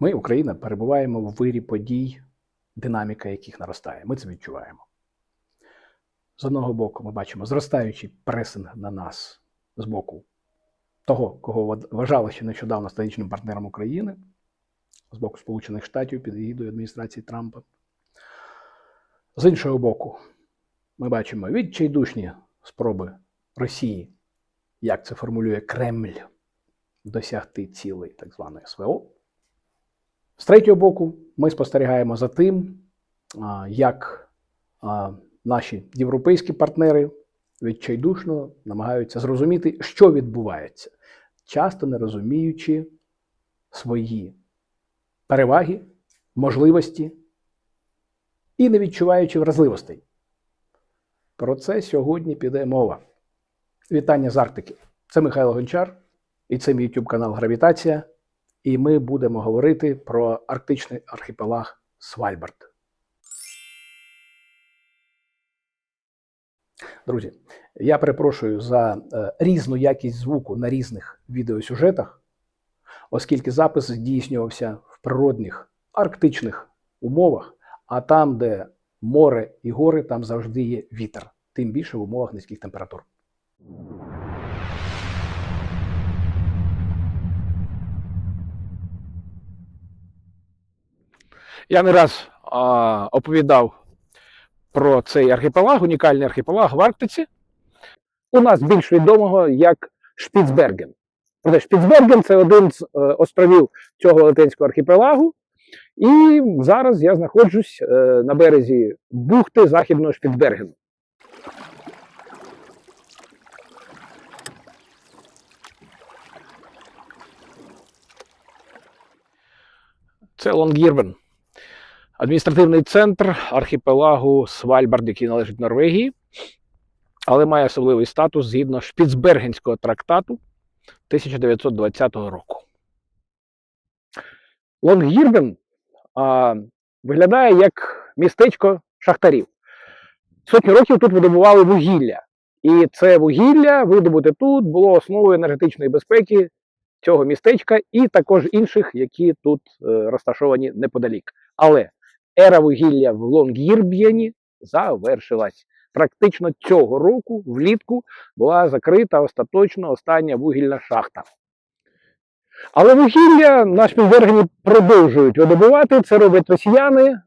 Ми, Україна, перебуваємо в вирі подій, динаміка яких наростає. Ми це відчуваємо. З одного боку, ми бачимо зростаючий пресинг на нас з боку того, кого вважали ще нещодавно стратегічним партнером України, з боку Сполучених Штатів під егідою адміністрації Трампа. З іншого боку, ми бачимо відчайдушні спроби Росії, як це формулює Кремль, досягти цілей так званої СВО. З третього боку, ми спостерігаємо за тим, як наші європейські партнери відчайдушно намагаються зрозуміти, що відбувається, часто не розуміючи свої переваги, можливості і не відчуваючи вразливостей. Про це сьогодні піде мова. Вітання з Арктики. Це Михайло Гончар, і це мій YouTube канал Гравітація. І ми будемо говорити про арктичний архіпелаг Свальбард. Друзі, я перепрошую за е, різну якість звуку на різних відеосюжетах, оскільки запис здійснювався в природних арктичних умовах, а там, де море і гори, там завжди є вітер, тим більше в умовах низьких температур. Я не раз а, оповідав про цей архіпелаг, унікальний архіпелаг в Арктиці. У нас більш відомого як Шпіцберген. Проте Шпіцберген це один з е, островів цього Велетенського архіпелагу. І зараз я знаходжусь е, на березі бухти Західного Шпіцбергену. Це Лонгірбен. Адміністративний центр архіпелагу Свальбард, який належить Норвегії, але має особливий статус згідно Шпіцбергенського трактату 1920 року. Лонггірбен а, виглядає як містечко шахтарів. Сотні років тут видобували вугілля. І це вугілля видобуте тут було основою енергетичної безпеки цього містечка і також інших, які тут е, розташовані неподалік. Але ера вугілля в Лонгірб'єні завершилась. Практично цього року, влітку, була закрита остаточно остання вугільна шахта. Але вугілля на Шпіцбергені продовжують видобувати. Це роблять росіяни,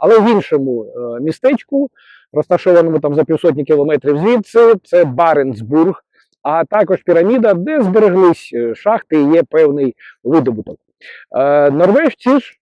але в іншому е, містечку, розташованому там за півсотні кілометрів звідси, це Баренцбург, а також піраміда, де збереглись е, шахти і є певний видобуток. Е, Норвежці ж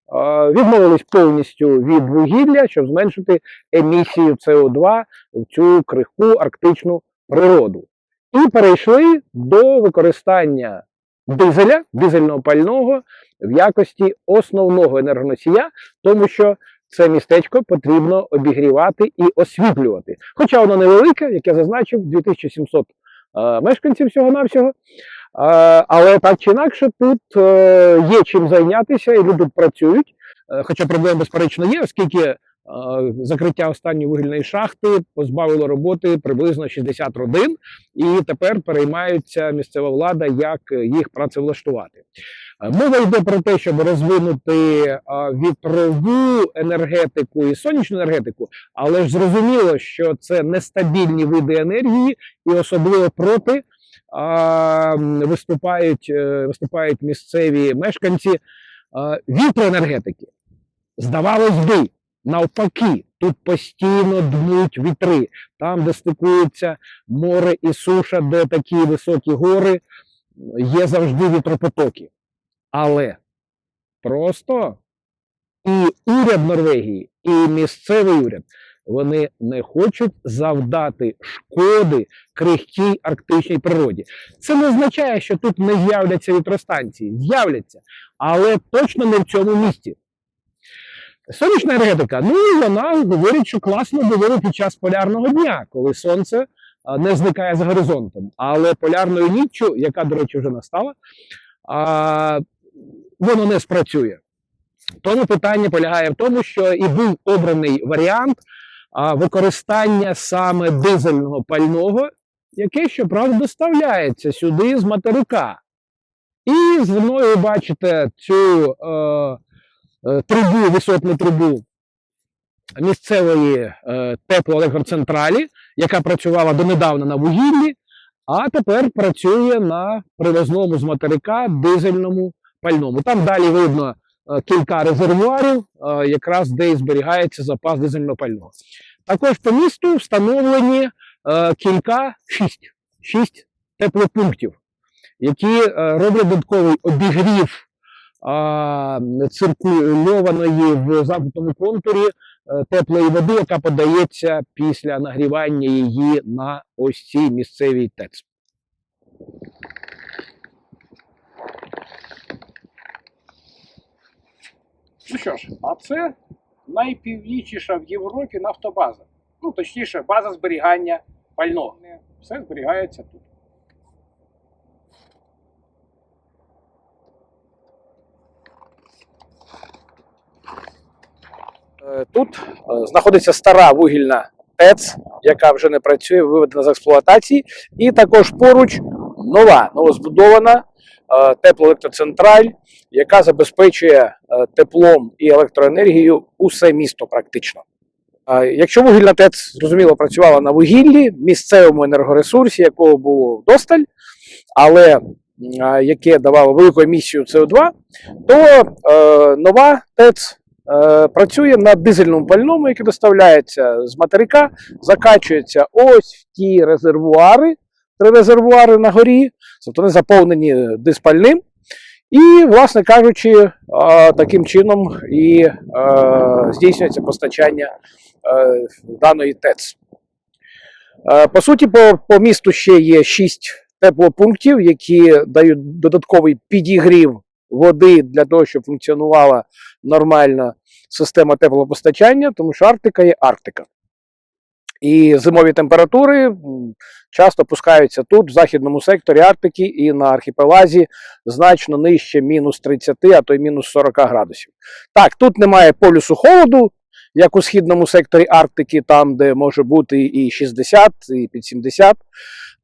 відмовились повністю від вугілля, щоб зменшити емісію СО2 в цю крихку арктичну природу. І перейшли до використання дизеля, дизельного пального в якості основного енергоносія, тому що це містечко потрібно обігрівати і освітлювати. Хоча воно невелике, як я зазначив, 2700 е, мешканців всього-навсього. Е, але так чи інакше, тут е, є чим зайнятися, і люди працюють. Е, хоча проблем, безперечно, є, оскільки закриття останньої вугільної шахти позбавило роботи приблизно 60 родин, і тепер переймаються місцева влада, як їх працевлаштувати. Мова йде про те, щоб розвинути вітрову енергетику і сонячну енергетику, але ж зрозуміло, що це нестабільні види енергії, і особливо проти а, виступають, е, виступають місцеві мешканці вітроенергетики. Здавалось би, навпаки, тут постійно дмуть вітри. Там, де стикуються море і суша, де такі високі гори, є завжди вітропотоки. Але просто і уряд Норвегії, і місцевий уряд вони не хочуть завдати шкоди крихкій арктичній природі. Це не означає, що тут не з'являться вітростанції. З'являться, але точно не в цьому місці. Сонячна енергетика, ну і вона говорить, що класно було під час полярного дня, коли сонце не зникає за горизонтом. Але полярною ніччю, яка, до речі, вже настала, воно не спрацює. Тому питання полягає в тому, що і був обраний варіант використання саме дизельного пального, яке, щоправда, доставляється сюди з материка. І зі мною бачите цю е, е, трубу, висотну трубу місцевої е, теплоелектроцентралі, яка працювала донедавна на вугіллі, а тепер працює на привозному з материка дизельному пальному. Там далі видно кілька резервуарів, е, якраз де і зберігається запас дизельного. Також по місту встановлені е, кілька шість, шість теплопунктів, які е, роблять додатковий обігрів циркульованої в замкнутому контурі е, теплої води, яка подається після нагрівання її на ось цій місцевій ТЕЦ. Ну що ж, а це найпівнічніша в Європі нафтобаза. Ну, точніше, база зберігання пального. Все зберігається тут. Е, Тут е, знаходиться стара вугільна ТЕЦ, яка вже не працює, виведена з експлуатації, і також поруч нова, новозбудована теплоелектроцентраль, яка забезпечує е, теплом і електроенергією усе місто практично. Е, Якщо вугільна ТЕЦ, зрозуміло, працювала на вугіллі, місцевому енергоресурсі, якого було досталь, але е, яке давало велику емісію СО2, то е, нова ТЕЦ е, працює на дизельному пальному, яке доставляється з материка, закачується ось в ті резервуари, три резервуари на горі, тобто вони заповнені диспальним. І, власне кажучи, е, таким чином і е, здійснюється постачання е, даної ТЕЦ. Е, По суті, по, по місту ще є шість теплопунктів, які дають додатковий підігрів води для того, щоб функціонувала нормальна система теплопостачання, тому що Арктика є Арктика. І зимові температури часто опускаються тут, в західному секторі Арктики і на архіпелазі значно нижче мінус 30, а то й мінус 40 градусів. Так, тут немає полюсу холоду, як у східному секторі Арктики, там, де може бути і 60, і під 70.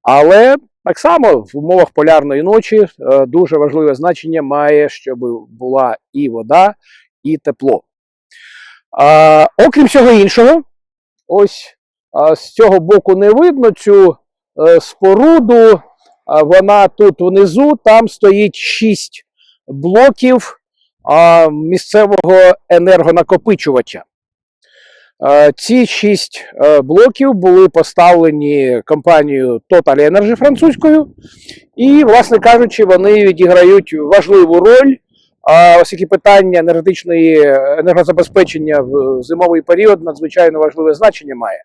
Але так само в умовах полярної ночі е, дуже важливе значення має, щоб була і вода, і тепло. А, окрім всього іншого, ось з цього боку не видно цю е, споруду. Вона тут внизу, там стоїть шість блоків місцевого енергонакопичувача. Ці шість е, блоків були поставлені компанією Total Energy французькою, і, власне кажучи, вони відіграють важливу роль, оскільки питання енергетичної енергозабезпечення в зимовий період надзвичайно важливе значення має.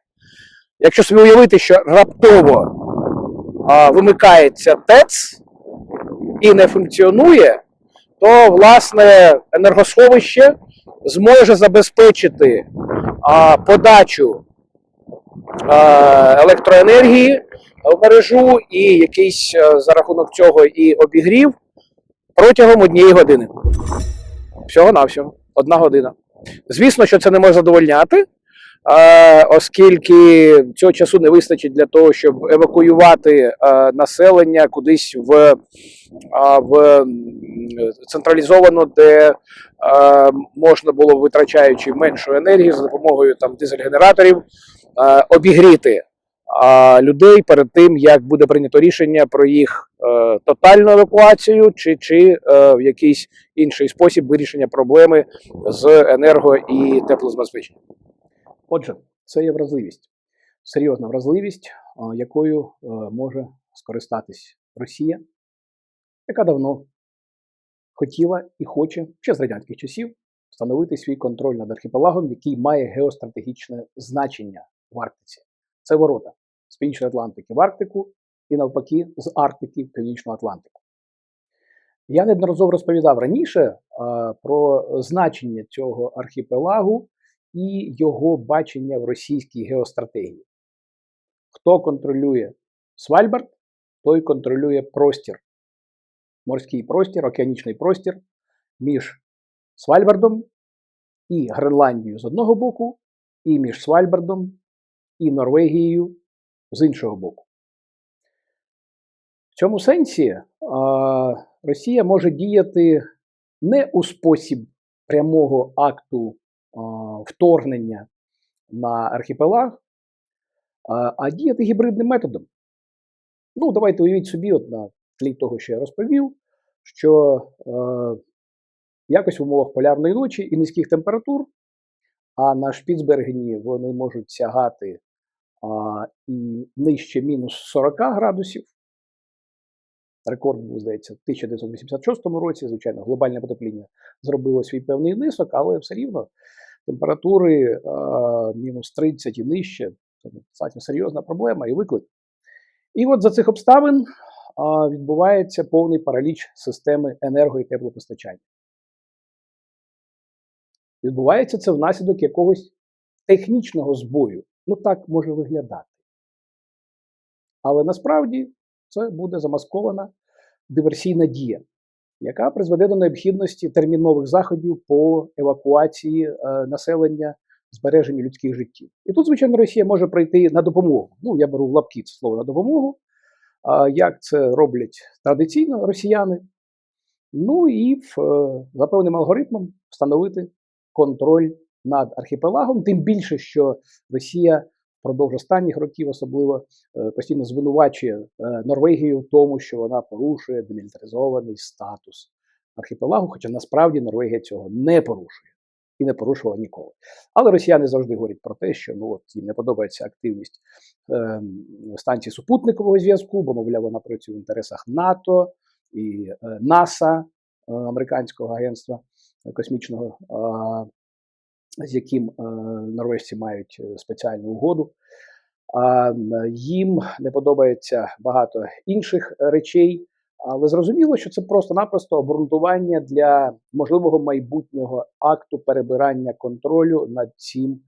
Якщо собі уявити, що раптово а, вимикається ТЕЦ і не функціонує, то власне енергосховище зможе забезпечити а, подачу а, електроенергії в мережу і якийсь а, за рахунок цього і обігрів протягом однієї години. Всього-навсього, одна година. Звісно, що це не може задовольняти, оскільки цього часу не вистачить для того, щоб евакуювати населення кудись в, в централізовано, де можна було, витрачаючи меншу енергію за допомогою там дизель-генераторів, обігріти людей перед тим, як буде прийнято рішення про їх е, тотальну евакуацію, чи, чи е, в якийсь інший спосіб вирішення проблеми з енерго і теплозабезпеченням. Отже, це є вразливість, серйозна вразливість, якою е, може скористатись Росія, яка давно хотіла і хоче ще з радянських часів встановити свій контроль над архіпелагом, який має геостратегічне значення в Арктиці. Це ворота з Північної Атлантики в Арктику і навпаки з Арктики в Північну Атлантику. Я неодноразово розповідав раніше а, про значення цього архіпелагу і його бачення в російській геостратегії. Хто контролює Свальбард, той контролює простір, морський простір, океанічний простір між Свальбардом і Гренландією з одного боку, і між Свальбардом і Норвегією з іншого боку. В цьому сенсі а, Росія може діяти не у спосіб прямого акту вторгнення на архіпелаг, а, діяти гібридним методом. Ну, давайте уявіть собі, от на тлі того, що я розповів, що е, якось в умовах полярної ночі і низьких температур, а на Шпіцбергені вони можуть сягати а, і нижче мінус 40 градусів. Рекорд був, здається, в 1986 році. Звичайно, глобальне потепління зробило свій певний внесок, але все рівно температури мінус 30 і нижче це достатньо серйозна проблема і виклик. І от за цих обставин відбувається повний параліч системи енерго і теплопостачання. Відбувається це внаслідок якогось технічного збою. Ну так може виглядати. Але насправді це буде замаскована диверсійна дія, яка призведе до необхідності термінових заходів по евакуації е, населення, збереженню людських життів. І тут, звичайно, Росія може прийти на допомогу. Ну, я беру в лапки це слово на допомогу. Як це роблять традиційно росіяни? Ну і в, е, за певним алгоритмом встановити контроль над архіпелагом, тим більше, що Росія впродовж останніх років особливо е, постійно звинувачує е, Норвегію в тому, що вона порушує демілітаризований статус архіпелагу, хоча насправді Норвегія цього не порушує і не порушувала ніколи. Але росіяни завжди говорять про те, що ну от їм не подобається активність е, станції супутникового зв'язку, бо, мовляв, вона працює в інтересах НАТО і е, НАСА, е, американського агентства космічного, е, з яким е, норвежці мають е, спеціальну угоду. Їм не подобається багато інших речей, але зрозуміло, що це просто-напросто обґрунтування для можливого майбутнього акту перебирання контролю над цим е,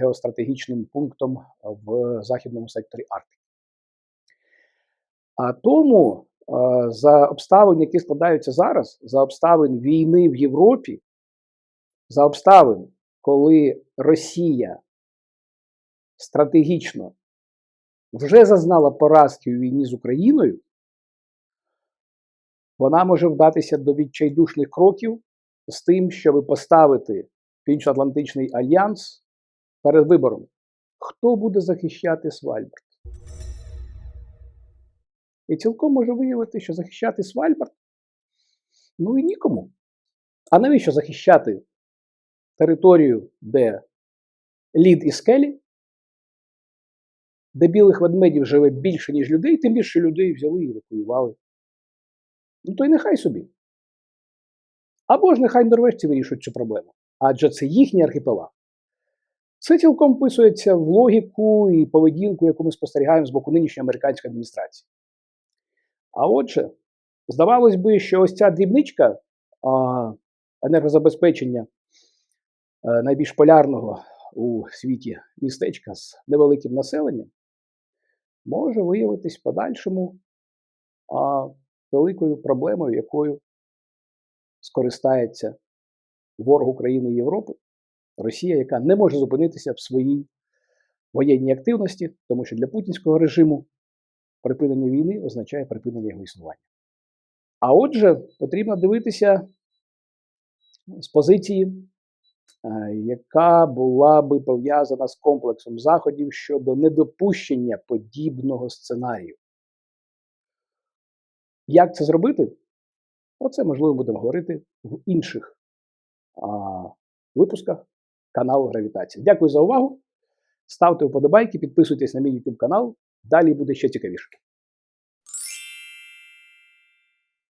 геостратегічним пунктом в західному секторі Арктики. А тому, за обставин, які складаються зараз, за обставин війни в Європі, за обставин, коли Росія стратегічно вже зазнала поразки у війні з Україною, вона може вдатися до відчайдушних кроків з тим, щоб поставити Північно-Атлантичний альянс перед вибором, хто буде захищати Свальбард. І цілком може виявити, що захищати Свальбард ну і нікому. А навіщо захищати територію, де лід і скелі, де білих ведмедів живе більше, ніж людей, тим більше людей взяли і евакуювали. Ну то й нехай собі. Або ж нехай норвежці вирішують цю проблему. Адже це їхній архіпелаг. Це цілком вписується в логіку і поведінку, яку ми спостерігаємо з боку нинішньої американської адміністрації. А отже, здавалось би, що ось ця дрібничка а, енергозабезпечення найбільш полярного у світі містечка з невеликим населенням може виявитись подальшому великою проблемою, якою скористається ворог України і Європи, Росія, яка не може зупинитися в своїй воєнній активності, тому що для путінського режиму припинення війни означає припинення його існування. А отже, потрібно дивитися з позиції, е, яка була би пов'язана з комплексом заходів щодо недопущення подібного сценарію. Як це зробити? Про це можливо будемо говорити в інших а, випусках каналу Гравітація. Дякую за увагу. Ставте вподобайки, підписуйтесь на мій YouTube канал. Далі буде ще цікавіше.